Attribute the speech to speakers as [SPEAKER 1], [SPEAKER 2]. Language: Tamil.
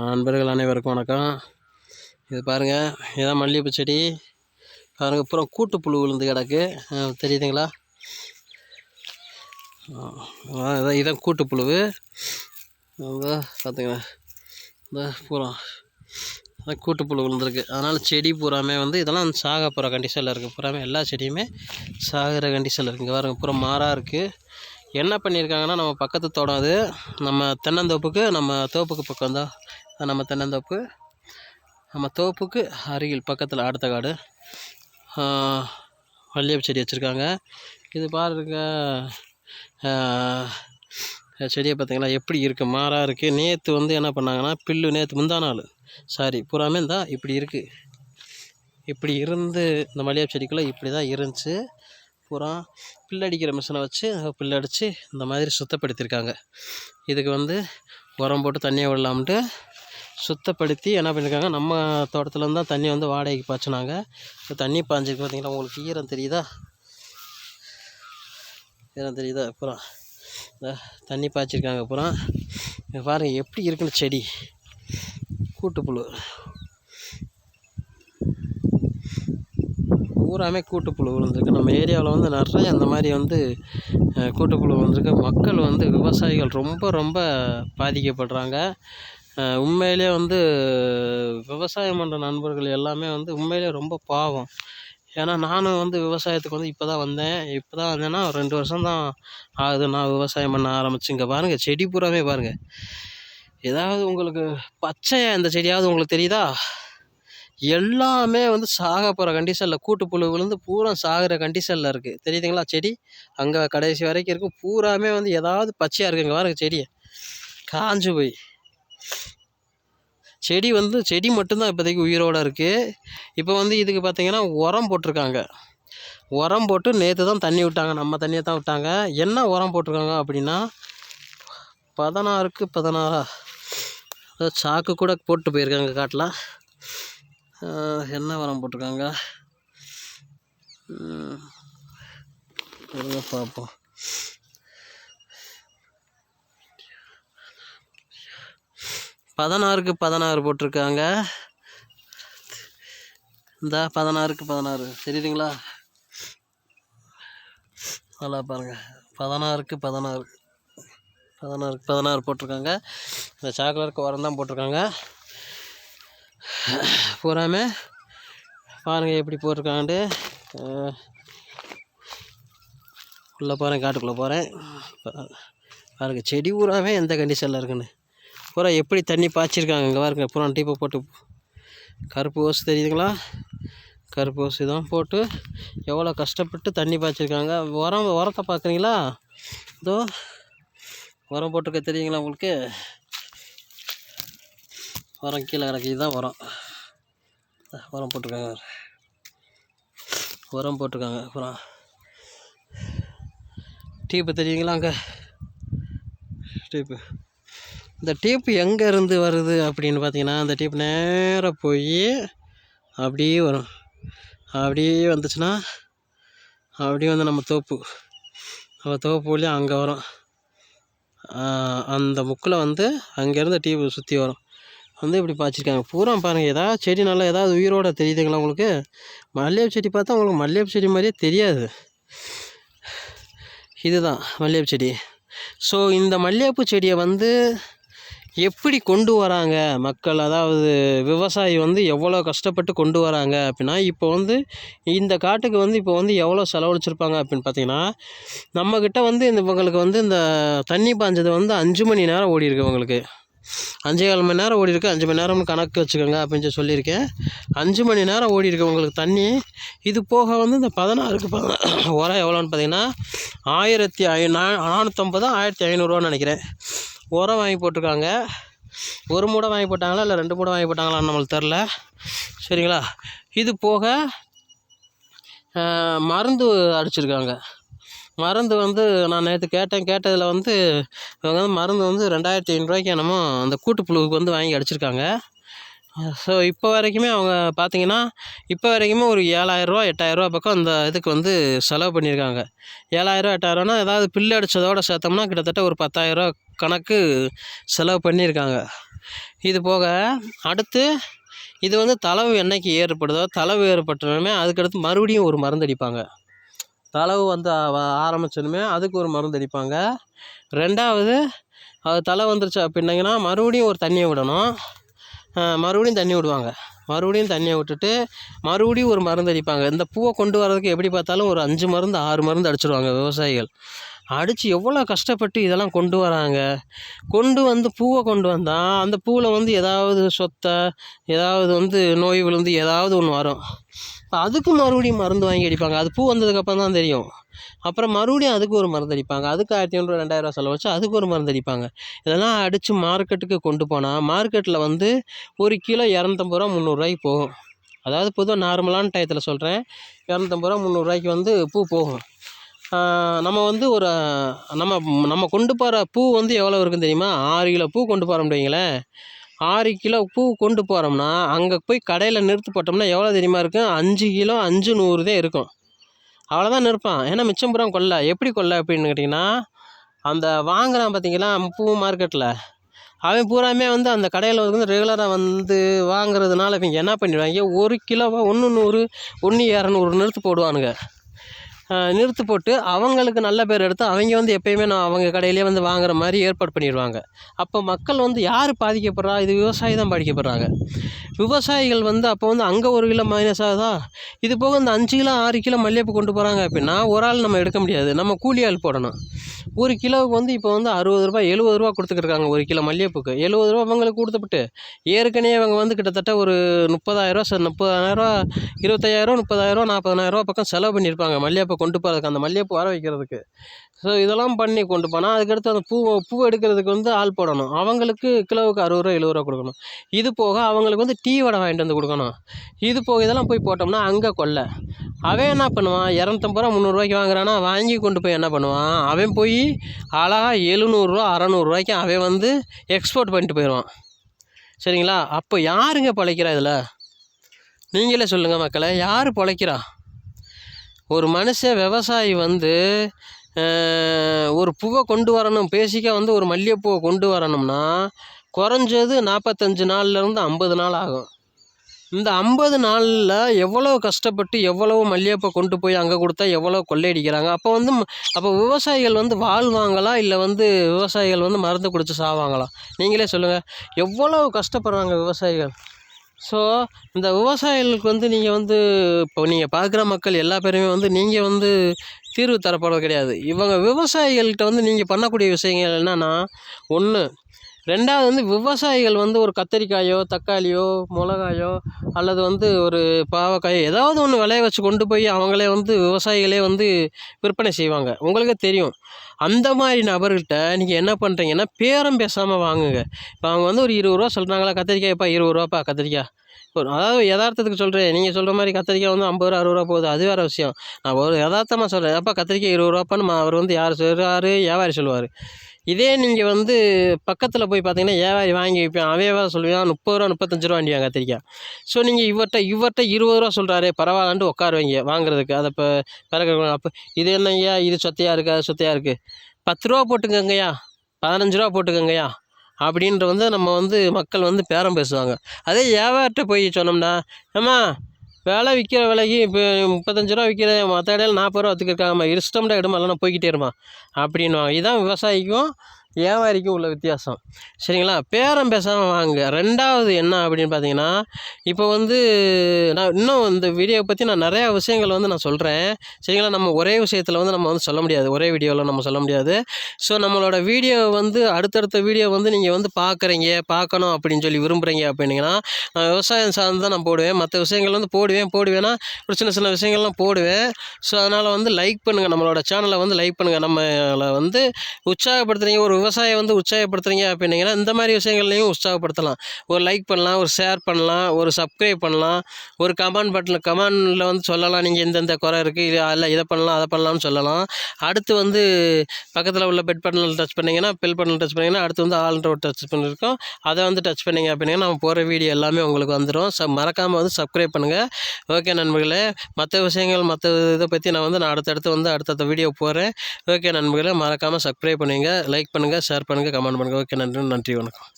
[SPEAKER 1] நண்பர்கள் அனைவருக்கும் வணக்கம். இது பாருங்கள் இதான் மல்லிகைப்பூ செடி. பாருங்கள் அப்புறம் கூட்டுப்புழு விழுந்து கிடக்கு. தெரியுதுங்களா? இதான் இதான் கூட்டுப்புழுவு. அதான் பார்த்துங்க இந்த பூரா. அதான் கூட்டுப்புழு விழுந்துருக்கு. அதனால் செடி பூராமே வந்து இதெல்லாம் சாக போகிற கண்டிஷனில் இருக்குது பூராமே எல்லா செடியுமே சாகிற கண்டிஷனில் இருக்குங்க பாருங்கள் பூரா மாறாக இருக்குது என்ன பண்ணியிருக்காங்கன்னா நம்ம பக்கத்து தோட்டம் அது. நம்ம தென்னந்தோப்புக்கு நம்ம தோப்புக்கு பக்கம் தான் நம்ம தென்னந்தோப்பு. நம்ம தோப்புக்கு அருகில் பக்கத்தில் அடுத்த காடு. மல்லிகைப்பூ செடி வச்சுருக்காங்க. இது பாருங்க. செடியை பார்த்தீங்களா எப்படி இருக்குது மாறாக இருக்குது நேற்று வந்து என்ன பண்ணாங்கன்னா பில்லு நேற்று முந்தா நாள். சாரி பூராமே தான் இப்படி இருக்குது இப்படி இருந்து இந்த மளிகை செடிக்குள்ளே இப்படி தான் இருந்துச்சு பூரா பில்லடிக்கிற மிஷினை வச்சு பில்லடித்து இந்த மாதிரி சுத்தப்படுத்தியிருக்காங்க. இதுக்கு வந்து உரம் போட்டு தண்ணியை விடலாம்ட்டு சுத்தப்படுத்தி என்ன பண்ணியிருக்காங்க நம்ம தோட்டத்துலேருந்து தான் தண்ணி வந்து வாடகைக்கு பாய்ச்சினாங்க. இப்போ தண்ணி பாய்ஞ்சிருக்கு பார்த்தீங்களா உங்களுக்கு ஈரம் தெரியுதா? ஈரம் தெரியுதா? அப்புறம் தண்ணி பாய்ச்சிருக்காங்க அப்புறம் பாருங்கள் எப்படி இருக்குன்னு செடி. கூட்டுப்புழு. பூராமே கூட்டுப்புழு விழுந்திருக்கு. நம்ம ஏரியாவில் வந்து நிறைய அந்த மாதிரி வந்து கூட்டுப்புழு வந்திருக்கு. மக்கள் வந்து விவசாயிகள் ரொம்ப ரொம்ப பாதிக்கப்படுறாங்க. உண்மையிலே வந்து விவசாயம் பண்ணுற நண்பர்கள் எல்லாமே வந்து உண்மையிலே ரொம்ப பாவம். ஏன்னா நானும் வந்து விவசாயத்துக்கு வந்து இப்போ தான் வந்தேன். இப்போ தான் வந்தேன்னா ஒரு ரெண்டு வருஷம் தான் ஆகுது. நான் விவசாயம் பண்ண ஆரம்பிச்சு இங்கே பாருங்கள் செடி பூராமே பாருங்கள் ஏதாவது உங்களுக்கு பச்சையாக இந்த செடியாவது உங்களுக்கு தெரியுதா? எல்லாமே வந்து சாக போகிற கண்டிஷனில் கூட்டுப்புழு விழுந்து பூரா சாகிற கண்டிஷனில் இருக்குது தெரியுதுங்களா? செடி அங்கே கடைசி வரைக்கும் இருக்கும். பூராமே வந்து ஏதாவது பச்சையாக இருக்குங்க பாருங்கள் செடியை. காஞ்சு போய். செடி வந்து செடி மட்டும்தான் இப்போதைக்கு உயிரோடு இருக்குது இப்போ வந்து இதுக்கு பார்த்தீங்கன்னா உரம் போட்டிருக்காங்க. உரம் போட்டு நேற்று தான் தண்ணி விட்டாங்க. நம்ம தண்ணியை தான் விட்டாங்க. என்ன உரம் போட்டிருக்காங்க அப்படின்னா பதினாறுக்கு பதினாறா. அதாவது சாக்கு கூட போட்டு போயிருக்காங்க காட்டில். என்ன உரம் போட்டிருக்காங்க? பார்ப்போம். பதினாறுக்கு பதினாறு போட்டிருக்காங்க. இந்த பதினாறுக்கு பதினாறு. தெரியுதுங்களா? நல்லா பாருங்கள் பதினாறுக்கு பதினாறு. பதினாறுக்கு பதினாறு போட்டிருக்காங்க. இந்த சாக்லேட்டுக்கு உரம் தான் போட்டிருக்காங்க. பூராமே பாருங்கள் எப்படி போட்டிருக்காங்கன்ட்டு. உள்ளே போகிறேன் காட்டுக்குள்ளே போகிறேன் பாருங்கள் செடி பூராமே எந்த கண்டிஷனில் இருக்குன்னு. பூரா எப்படி தண்ணி பாய்ச்சிருக்காங்க இங்கே பாருங்க பூரா டீப்பை போட்டு கருப்பு ஓசு தெரியுதுங்களா? கருப்பு ஓசு தான் போட்டு எவ்வளோ கஷ்டப்பட்டு தண்ணி பாய்ச்சிருக்காங்க. உரம் உரத்தை பார்க்குறீங்களா? இதோ உரம் போட்டிருக்க தெரியுங்களா உங்களுக்கு? உரம் கீழே கிடக்கு இதுதான் உரம். உரம் போட்டிருக்காங்க உரம் போட்டிருக்காங்க அப்புறம் டீப்பு தெரியுங்களா அங்கே? டீப்பு. இந்த டேப் எங்கே இருந்து வருது அப்படின்னு பார்த்தீங்கன்னா அந்த டேப் நேராக போய் அப்படியே வரும். அப்படியே வந்துச்சுன்னா அப்படியே வந்து நம்ம தோப்பு. நம்ம தோப்பு வழியாக அங்கே வரும். அந்த முக்கில் வந்து அங்கேருந்து டீப்பு சுற்றி வரும். வந்து இப்படி பாய்ச்சிருக்காங்க. பூரா பாருங்கள் ஏதாவது செடி நல்லா ஏதாவது உயிரோட தெரியுதுங்களா உங்களுக்கு? மல்லிகைப்பூ செடி பார்த்தா உங்களுக்கு மல்லிகைப்பூ செடி மாதிரியே தெரியாது. இதுதான் மல்லிகைப்பூ செடி. ஸோ இந்த மல்லிகைப்பூ செடியை வந்து எப்படி கொண்டு வராங்க மக்கள்? அதாவது விவசாயி வந்து எவ்வளோ கஷ்டப்பட்டு கொண்டு வராங்க அப்படின்னா இப்போ வந்து இந்த காட்டுக்கு வந்து இப்போ வந்து எவ்வளோ செலவழிச்சிருப்பாங்க அப்படின்னு பார்த்தீங்கன்னா நம்மக்கிட்ட வந்து இந்த இவங்களுக்கு வந்து இந்த தண்ணி பாஞ்சது வந்து அஞ்சு மணி நேரம் ஓடி இருக்கு இவங்களுக்கு. அஞ்சே கால் மணி நேரம் ஓடி இருக்கு. அஞ்சு மணி நேரம்னு கணக்கு வச்சுக்கோங்க அப்படின்னு சொல்லி சொல்லியிருக்கேன். அஞ்சு மணி நேரம் ஓடி இருக்கு உங்களுக்கு தண்ணி. இது போக வந்து இந்த பதினாறுக்கு பதினா உரம் எவ்வளோன்னு பார்த்தீங்கன்னா ஆயிரத்தி ஐ நா நானூற்றம்பது ஆயிரத்தி ஐநூறுரூவான்னு நினைக்கிறேன். உரம் வாங்கி போட்டிருக்காங்க. ஒரு மூடை வாங்கி போட்டாங்களா இல்லை ரெண்டு மூடை வாங்கி போட்டாங்களான்னு நம்மளுக்கு தெரில சரிங்களா? இது போக மருந்து அடிச்சிருக்காங்க. மருந்து வந்து நான் நேற்று கேட்டேன். கேட்டதில் வந்து இவங்க வந்து மருந்து வந்து ரெண்டாயிரத்தி ஐநூறுரூவாய்க்கு என்னமோ அந்த கூட்டுப்புழுவுக்கு வந்து வாங்கி அடிச்சிருக்காங்க. ஸோ இப்போ வரைக்குமே அவங்க பார்த்தீங்கன்னா இப்போ வரைக்குமே ஒரு ஏழாயிரரூவா எட்டாயிரரூவா பக்கம் அந்த இதுக்கு வந்து செலவு பண்ணியிருக்காங்க ஏழாயிரரூவா எட்டாயிரரூவானா ஏதாவது பில்லு அடித்ததோட சேர்த்தோம்னா கிட்டத்தட்ட ஒரு பத்தாயிரரூவா கணக்கு செலவு பண்ணியிருக்காங்க இது போக அடுத்து இது வந்து தளவு என்னைக்கு ஏற்படுதோ தளவு ஏற்பட்டதுமே அதுக்கடுத்து மறுபடியும் ஒரு மருந்து அடிப்பாங்க. தளவு வந்து ஆரம்பிச்சனுமே அதுக்கு ஒரு மருந்து அடிப்பாங்க. ரெண்டாவது அது தலை வந்துருச்சு அப்படின்னிங்கன்னா மறுபடியும் ஒரு தண்ணியை விடணும். மறுபடியும் தண்ணி விடுவாங்க. மறுபடியும் தண்ணியை விட்டுட்டு மறுபடியும் ஒரு மருந்து அடிப்பாங்க. இந்த பூவை கொண்டு வரதுக்கு எப்படி பார்த்தாலும் ஒரு அஞ்சு மருந்து ஆறு மருந்து அடிச்சிடுவாங்க விவசாயிகள். அடித்து எவ்வளோ கஷ்டப்பட்டு இதெல்லாம் கொண்டு வராங்க? கொண்டு வந்து பூவை கொண்டு வந்தால் அந்த பூவில் வந்து ஏதாவது சொத்தை ஏதாவது வந்து நோய் விழுந்து ஏதாவது ஒன்று வரும். அதுக்கு மறுபடியும் மருந்து வாங்கி அடிப்பாங்க. அது பூ வந்ததுக்கப்புறம் தான் தெரியும். அப்புறம் மறுபடியும் அதுக்கு ஒரு மருந்து அடிப்பாங்க. அதுக்கு ஆயிரத்தி ஐநூறு ரெண்டாயிரரூவா செலவு வச்சு அதுக்கு ஒரு மருந்து அடிப்பாங்க. இதெல்லாம் அடித்து மார்க்கெட்டுக்கு கொண்டு போனால் மார்க்கெட்டில் வந்து ஒரு கிலோ இரநூத்தம்பது ரூபா முந்நூறுரூவாய்க்கு போகும். அதாவது பொதுவாக நார்மலான டயத்தில் சொல்கிறேன் இரநூத்தம்பது ரூபா முந்நூறுரூவாய்க்கு வந்து பூ போகும். நம்ம வந்து ஒரு நம்ம நம்ம கொண்டு போகிற பூ வந்து எவ்வளோ இருக்குன்னு தெரியுமா? ஆறு கிலோ பூ கொண்டு போகிறோம் வைங்களேன். ஆறு கிலோ பூ கொண்டு போகிறோம்னா அங்கே போய் கடையில் நிறுத்து போட்டோம்னா எவ்வளோ தெரியுமா இருக்கும்? அஞ்சு கிலோ அஞ்சு நூறு தான் இருக்கும். அவ்வளோதான் நிற்பான். ஏன்னா மிச்சம் பூரா கொல்லை எப்படி கொல்லை அப்படின்னு கேட்டிங்கன்னா அந்த வாங்குறான் பார்த்தீங்களா பூ மார்க்கெட்டில் அவன் பூராமே வந்து அந்த கடையில் வந்து ரெகுலராக வந்து வாங்குறதுனால இவங்க என்ன பண்ணிடுவாங்க ஒரு கிலோவாக ஒன்று நூறு ஒன்று இரநூறு நிறுத்து போடுவானுங்க. நிறுத்து போட்டு அவங்களுக்கு நல்ல பேர் எடுத்து அவங்க வந்து எப்பயுமே நான் அவங்க கடையிலே வந்து வாங்குற மாதிரி ஏற்பாடு பண்ணிடுவாங்க. அப்போ மக்கள் வந்து யார் பாதிக்கப்படுறா? இது விவசாயி தான் பாதிக்கப்படுறாங்க. விவசாயிகள் வந்து அப்போ வந்து அங்கே ஒரு கிலோ மைனஸ் ஆகுதா? இது போக இந்த அஞ்சு கிலோ ஆறு கிலோ மல்லிகைப்பூ கொண்டு போகிறாங்க அப்படின்னா ஒரு ஆள் நம்ம எடுக்க முடியாது. நம்ம கூலி ஆள் போடணும். ஒரு கிலோவுக்கு வந்து இப்போ வந்து அறுபது ரூபா எழுபது ரூபா கொடுத்துக்கிட்டு ஒரு கிலோ மல்லிகைப்பூக்கு. எழுபது ரூபா அவங்களுக்கு கொடுத்துப்பட்டு ஏற்கனவே அவங்க வந்து கிட்டத்தட்ட ஒரு முப்பதாயிரரூவா முப்பதாயிரரூவா இருபத்தாயிரரூவா முப்பதாயிரரூவா நாற்பதாயிரரூவா பக்கம் செலவு பண்ணியிருப்பாங்க மல்லிகைப்பூ கொண்டு போகிறதுக்கு அந்த மல்லிகைப்பூ வர வைக்கிறதுக்கு. ஸோ இதெல்லாம் பண்ணி கொண்டு போனால் அதுக்கடுத்து அந்த பூ பூ எடுக்கிறதுக்கு வந்து ஆள் போடணும். அவங்களுக்கு கிலோவுக்கு அறுபது ரூபா எழுபது ரூபா கொடுக்கணும். இது போக அவங்களுக்கு வந்து டீ வடை வாங்கிட்டு வந்து கொடுக்கணும். இது போக இதெல்லாம் போய் போட்டோம்னா அங்கே கொல்ல அவன் என்ன பண்ணுவான்? இரநூத்தம்பது ரூபா முந்நூறுரூவாய்க்கு வாங்குறானா? வாங்கி கொண்டு போய் என்ன பண்ணுவான்? அவன் போய் அழகாக எழுநூறுரூவா அறநூறுரூவாய்க்கு அவன் வந்து எக்ஸ்போர்ட் பண்ணிட்டு போயிடுவான். சரிங்களா? அப்போ யாருங்க பழைக்கிறா இதில்? நீங்களே சொல்லுங்கள் மக்களை யார் பிழைக்கிறா? ஒரு மனுஷன் விவசாயி வந்து ஒரு பூவை கொண்டு வரணும் பேசிக்காக வந்து ஒரு மல்லிகைப்பூவை கொண்டு வரணும்னா குறைஞ்சது நாற்பத்தஞ்சு நாள்லேருந்து ஐம்பது நாள் ஆகும். இந்த ஐம்பது நாளில் எவ்வளோ கஷ்டப்பட்டு எவ்வளோ மல்லிகைப்பூ கொண்டு போய் அங்கே கொடுத்தா எவ்வளோ கொள்ளையடிக்கிறாங்க? அப்போ வந்து அப்போ விவசாயிகள் வந்து வாழ்வாங்களா? இல்லை வந்து விவசாயிகள் வந்து மருந்து குடித்து சாவாங்களா? நீங்களே சொல்லுங்கள் எவ்வளோ கஷ்டப்படுறாங்க விவசாயிகள்? ஸோ இந்த விவசாயிகளுக்கு வந்து நீங்கள் வந்து இப்போ நீங்கள் பார்க்குற மக்கள் எல்லா பேருமே வந்து நீங்கள் வந்து தீர்வு தரப்படுறது கிடையாது. இவங்க விவசாயிகள்கிட்ட வந்து நீங்கள் பண்ணக்கூடிய விஷயங்கள் என்னென்னா ஒன்று ரெண்டாவது வந்து விவசாயிகள் வந்து ஒரு கத்திரிக்காயோ தக்காளியோ மிளகாயோ அல்லது வந்து ஒரு பாவக்காயோ ஏதாவது ஒன்று விளைய வச்சு கொண்டு போய் அவங்களே வந்து விவசாயிகளே வந்து விற்பனை செய்வாங்க. உங்களுக்கே தெரியும். அந்த மாதிரி நபர்கிட்ட நீங்கள் என்ன பண்ணுறீங்கன்னா பேரம் பேசாமல் வாங்குங்க. இப்போ அவங்க வந்து ஒரு இருபது ரூபா சொல்கிறாங்களா கத்திரிக்காய்ப்பா இருபது ரூபாப்பா கத்திரிக்காய்? ஒரு அதாவது யதார்த்தத்துக்கு சொல்கிறேன் நீங்கள் சொல்கிற மாதிரி கத்திரிக்காய் வந்து ஐம்பது ரூபா அறுபது ரூபா போகுது. அது வேறு விஷயம். நான் ஒரு யதார்த்தமாக சொல்கிறேன் அப்பா கத்திரிக்காய் இருபது ரூபாப்பான்னு அவர் வந்து யார் சொல்கிறாரு வியாபாரி சொல்லுவார். இதே நீங்கள் வந்து பக்கத்தில் போய் பார்த்தீங்கன்னா வியாபாரி வாங்கி வைப்பேன். அவையவா சொல்லுவேன் முப்பது ரூபா முப்பத்தஞ்சு ரூபா வண்டியாங்க கத்திரிக்காய் ஸோ நீங்கள் இவர்கிட்ட இவர்கிட்ட இருபது ரூபா சொல்கிறாரு பரவாயில்லன்ட்டு உட்காருவீங்க வாங்குறதுக்கு. அதை இப்போ பிறகு அப்போ இது என்னங்கய்யா இது சொத்தையாக இருக்குது அது சொத்தையாக இருக்குது பத்து ரூபா போட்டுக்கங்கய்யா. பதினஞ்சு ரூபா போட்டுக்கங்கய்யா. அப்படின்ற வந்து நம்ம வந்து மக்கள் வந்து பேரம் பேசுவாங்க. அதே வியாபாரிட்ட போய் சொன்னோம்னா ஏம்மா விலை விற்கிற விலைக்கு இப்போ முப்பத்தஞ்சு ரூபா விற்கிற மற்ற இடையில நாற்பது ரூபா ஒத்துக்கிருக்காங்கம்மா இஷ்டம்டா எடுமா இல்லைன்னா போய்கிட்டே இருமா. அப்படின்வாங்க இதுதான் விவசாயிக்கும் வியாபாரிக்கும் உள்ள வித்தியாசம். சரிங்களா? பேரம் பேசாமல் வாங்க. ரெண்டாவது என்ன அப்படின்னு பார்த்தீங்கன்னா இப்போ வந்து நான் இன்னும் இந்த வீடியோவை பற்றி நான் நிறையா விஷயங்கள் வந்து நான் சொல்கிறேன் சரிங்களா? நம்ம ஒரே விஷயத்தில் வந்து நம்ம வந்து சொல்ல முடியாது. ஒரே வீடியோவில் நம்ம சொல்ல முடியாது. ஸோ நம்மளோட வீடியோ வந்து அடுத்தடுத்த வீடியோ வந்து நீங்கள் வந்து பார்க்குறீங்க பார்க்கணும் அப்படின்னு சொல்லி விரும்புகிறீங்க அப்படின்னீங்கன்னா நான் விவசாயம் சார்ந்து தான் நான் போடுவேன். மற்ற விஷயங்கள் வந்து போடுவேன் போடுவேன்னா ஒரு சின்ன சின்ன விஷயங்கள்லாம் போடுவேன். ஸோ அதனால் வந்து லைக் பண்ணுங்கள் நம்மளோட சேனலை வந்து லைக் பண்ணுங்கள் நம்மளை வந்து உற்சாகப்படுத்துகிறீங்க ஒரு விவசாயம் வந்து உற்சாகப்படுத்துறீங்க அப்படின்னீங்கன்னா இந்த மாதிரி விஷயங்கள்லையும் உற்சாகப்படுத்தலாம். ஒரு லைக் பண்ணலாம் ஒரு ஷேர் பண்ணலாம் ஒரு சப்ஸ்கிரைப் பண்ணலாம் ஒரு கமெண்ட் பட்டனில் கமெண்டில் வந்து சொல்லலாம் நீங்கள் எந்தெந்த குறை இருக்குது இது இல்லை இதை பண்ணலாம் அதை பண்ணலாம்னு சொல்லலாம். அடுத்து வந்து பக்கத்தில் உள்ள பெட் பட்டனில் டச் பண்ணிங்கன்னா பெல் பட்டனில் டச் பண்ணிங்கன்னா அடுத்து வந்து ஆல்ன்ற ஒரு டச் பண்ணியிருக்கோம் அதை வந்து டச் பண்ணிங்க அப்படின்னா நம்ம போகிற வீடியோ எல்லாமே உங்களுக்கு வந்துடும் ச மறக்காமல் வந்து சப்ஸ்கிரைப் பண்ணுங்கள் ஓகே நண்பர்களே மற்ற விஷயங்கள் மற்ற இதை பற்றி நான் வந்து நான் அடுத்தடுத்து வந்து அடுத்தடுத்த வீடியோ போகிறேன் ஓகே நண்பர்களே மறக்காமல் சப்ஸ்கிரைப் பண்ணுங்கள் லைக் பண்ணுங்கள் பண்ணுங்கள் ஷேர் பண்ணுங்கள் கமெண்ட் பண்ணுங்கள் ஓகே நன்றி நன்றி வணக்கம்.